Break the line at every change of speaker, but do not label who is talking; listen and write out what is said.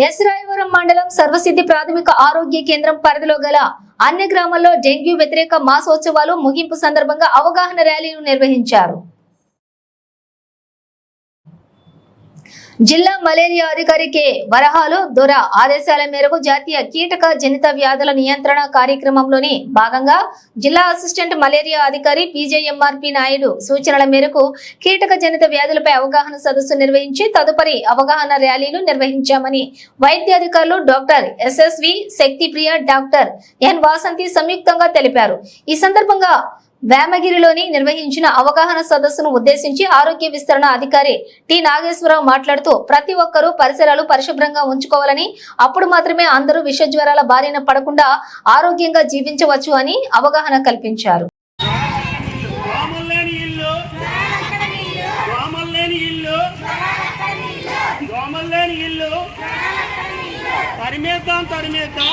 ఎస్రాయవరం మండలం సర్వసిద్ధి ప్రాథమిక ఆరోగ్య కేంద్రం పరిధిలో గల అన్ని గ్రామాల్లో డెంగ్యూ వ్యతిరేక మాసోత్సవాలు ముగింపు సందర్భంగా అవగాహన ర్యాలీలు నిర్వహించారు. జిల్లా మలేరియా అధికారి కె. వరహాలు దొర ఆదేశాల మేరకు జాతీయ కీటక జనిత వ్యాధుల నియంత్రణ కార్యక్రమంలోని భాగంగా జిల్లా అసిస్టెంట్ మలేరియా అధికారి పీజేఎంఆర్పి నాయుడు సూచనల మేరకు కీటక జనిత వ్యాధులపై అవగాహన సదస్సు నిర్వహించి తదుపరి అవగాహన ర్యాలీలు నిర్వహించామని వైద్య అధికారులు doctor SSV Shaktipriya doctor N Vasanthi సంయుక్తంగా తెలిపారు. ఈ సందర్భంగా వేమగిరిలోని నిర్వహించిన అవగాహన సదస్సును ఉద్దేశించి ఆరోగ్య విస్తరణ అధికారి టి. నాగేశ్వరరావు మాట్లాడుతూ ప్రతి ఒక్కరూ పరిసరాలు పరిశుభ్రంగా ఉంచుకోవాలని అప్పుడు మాత్రమే అందరూ విష జ్వరాల బారిన పడకుండా ఆరోగ్యంగా జీవించవచ్చు అని అవగాహన కల్పించారు.
తరిమేద్దాం తరిమేద్దాం.